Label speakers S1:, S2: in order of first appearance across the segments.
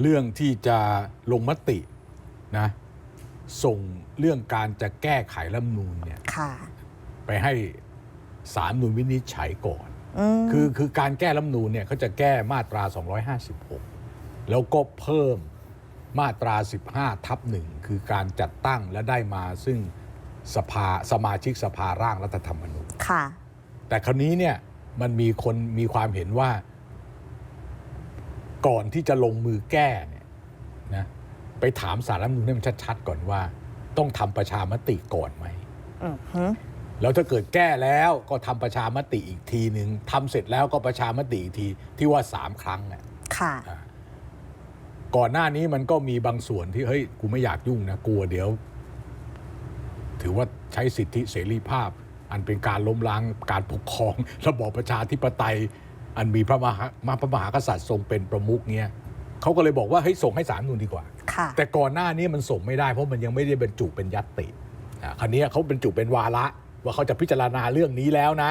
S1: เรื่องที่จะลงมตินะส่งเรื่องการจะแก้ไขรัฐธรรมนูญเนี่ย
S2: ค่ะ
S1: ไปให้สารรัฐธรรมนูญวินิจฉัยก่อน
S2: อืม
S1: คือคือการแก้รัฐธรรมนูญเนี่ยเขาจะแก้มาตรา 256 แล้วก็เพิ่มมาตรา 15 ทับหนึ่งคือการจัดตั้งและได้มาซึ่งสภาสมาชิกสภาร่างรัฐธรรมนูญ
S2: ค่ะ
S1: แต่คราวนี้เนี่ยมันมีคนมีความเห็นว่า ก่อนที่จะลงมือแก้เนี่ยนะไปถามสารรัฐธรรมนูญให้มันชัดๆก่อนว่า ต้องทำประชามติก่อนไหม
S2: อือหือ
S1: แล้วถ้าเกิดแก้แล้วก็ทำประชามติอีกทีหนึ่งทำเสร็จแล้วก็ประชามติอีกทีที่ว่าสามครั้งอะ
S2: ค่ะ
S1: ก่อนหน้านี้มันก็มีบางส่วนที่เฮ้ยกูไม่อยากยุ่งนะกลัวเดี๋ยว ถือว่าใช้สิทธิเสรีภาพ อันเป็นการล้มล้างการปกครอง ระบอบประชาธิปไตย อันมีพระมหามาพระมหากษัตริย์ทรงเป็นประมุขเนี่ยเขาก็เลยบอกว่าเฮ้ยส่งให้สารรัฐธรรมนูนดีกว่า
S2: ค่ะ
S1: แต่ก่อนหน้านี้มันส่งไม่ได้เพราะมันยังไม่ได้บรรจุเป็นยัตติอะคราวนี้เขาบรรจุเป็นวาระ ว่าเขาจะพิจารณาเรื่องนี้แล้วนะ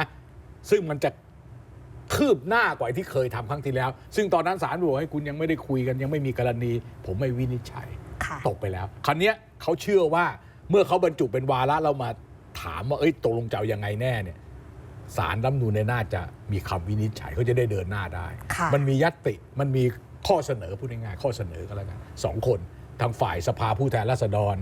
S1: ซึ่งมันจะคืบหน้ากว่าที่เคยทำครั้งที่แล้ว ซึ่งตอนนั้นศาลบอกให้คุณยังไม่ได้คุยกันยังไม่มีกรณี ผมไม่วินิจฉัย
S2: ค่ะ
S1: ตกไปแล้ว คราวเนี้ยเขาเชื่อว่าเมื่อเขาบรรจุเป็นวาระเรามาถามว่าเอ้ยตกลงจะเอายังไงแน่เนี่ย สารรัฐธรรมนูญในน่าจะมีคำวินิจฉัยเขาจะได้เดินหน้าได้
S2: ค่ะ
S1: มันมียัตติมันมีข้อเสนอพูดง่ายๆข้อเสนอก็แล้วกันสองคนทางฝ่ายสภาผู้แทนราษฎร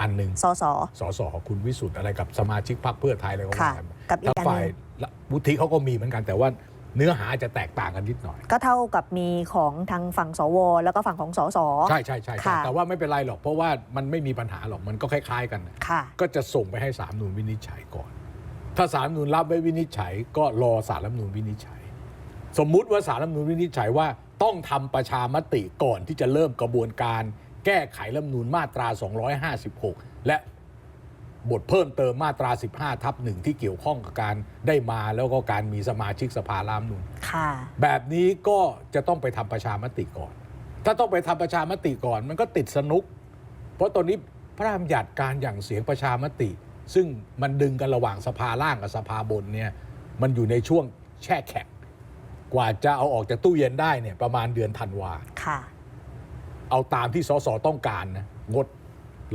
S1: อันหนึ่ง
S2: สส
S1: สสคุณวิสุทธ์อะไรกับสมาชิกพรรคเพื่อไทยอะไรก็
S2: ค่ะ
S1: ว่ากัน
S2: กับอีก
S1: ทาง
S2: อันห
S1: ฝ่าย
S2: นึ่ง
S1: วุฒิเขาก็มีเหมือนกันแต่ว่าเนื้อหาจะแตกต่างกันนิดหน่อย
S2: ก็เท่ากับมีของทางฝั่งสว แล้วก็ฝั่งของสส
S1: ใช่ใช่ใช่ใช่
S2: ค่ะ
S1: แต่ว่าไม่เป็นไรหรอกเพราะว่ามันไม่มีปัญหาหรอกมันก็คล้าย ๆ กันนะ
S2: ค่ะ
S1: ก็จะส่งไปให้สารรัฐธรรมนูญวินิจฉัยก่อน ถ้าสารรัฐธรรมนูญรับไว้วินิจฉัย ก็รอสารรัฐธรรมนูญวินิจฉัย สมมุติว่าสารรัฐธรรมนูญวินิจฉัยว่าต้องทำประชามติก่อนที่จะเริ่มกระบวนการ แก้ไขรัฐธรรมนูญมาตรา 256 และบทเพิ่มเติมมาตรา 15 ทับหนึ่งที่เกี่ยวข้องกับการได้มาแล้วก็การมีสมาชิกสภาร่างรัฐธรรมนูญ
S2: ค่ะ
S1: แบบนี้ก็จะต้องไปทำประชามติก่อน ถ้าต้องไปทำประชามติก่อน มันก็ติดสนุก เพราะตอนนี้พระราชบัญญัติการอย่างเสียงประชามติ ซึ่งมันดึงกันระหว่างสภาล่างกับสภาบนเนี่ยมันอยู่ในช่วงแช่แข็งกว่าจะเอาออกจากตู้เย็นได้เนี่ยประมาณเดือนธันวา
S2: ค่ะ
S1: เอาตามที่สสต้องการนะงด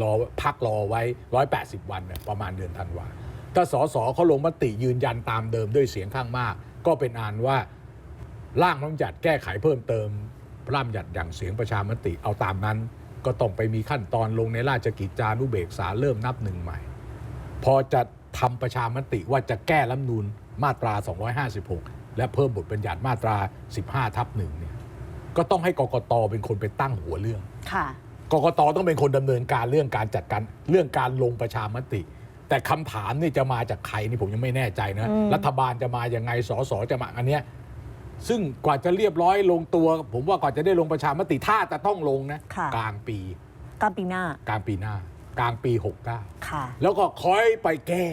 S1: รอพักรอไว้ 180 วันเนี่ยประมาณเดือนธันวาถ้าสสเขาลงมติยืนยันตามเดิมด้วยเสียงข้างมาก ก็เป็นอันว่าร่างพระราชบัญญัติแก้ไขเพิ่มเติมพระราชบัญญัติอย่างเสียงประชามติเอาตามนั้น ก็ต้องไปมีขั้นตอนลงในราชกิจจานุเบกษาเริ่มนับหนึ่งใหม่ พอจะทำประชามติว่าจะแก้รัฐธรรมนูญมาตรา 256 และเพิ่มบทบัญญัติมาตรา 15 ทับหนึ่งเนี่ยก็ต้องให้กกตเป็นคนไปตั้งหัวเรื่อง
S2: ค่ะ
S1: กกตต้องเป็นคนดำเนินการเรื่องการจัดการเรื่องการลงประชามติ แต่คำถามนี่จะมาจากใครนี่ผมยังไม่แน่ใจนะ
S2: อืม
S1: รัฐบาลจะมาอย่างไงสสจะมาอันเนี้ยซึ่งกว่าจะเรียบร้อยลงตัว ผมว่ากว่าจะได้ลงประชามติถ้าจะต้องลงนะ
S2: ค่ะ
S1: กลางปี
S2: กลางปีหน้า
S1: กลางปีหน้า กลางปี 69
S2: ค่ะ
S1: แล้วก็ค่อยไปแก้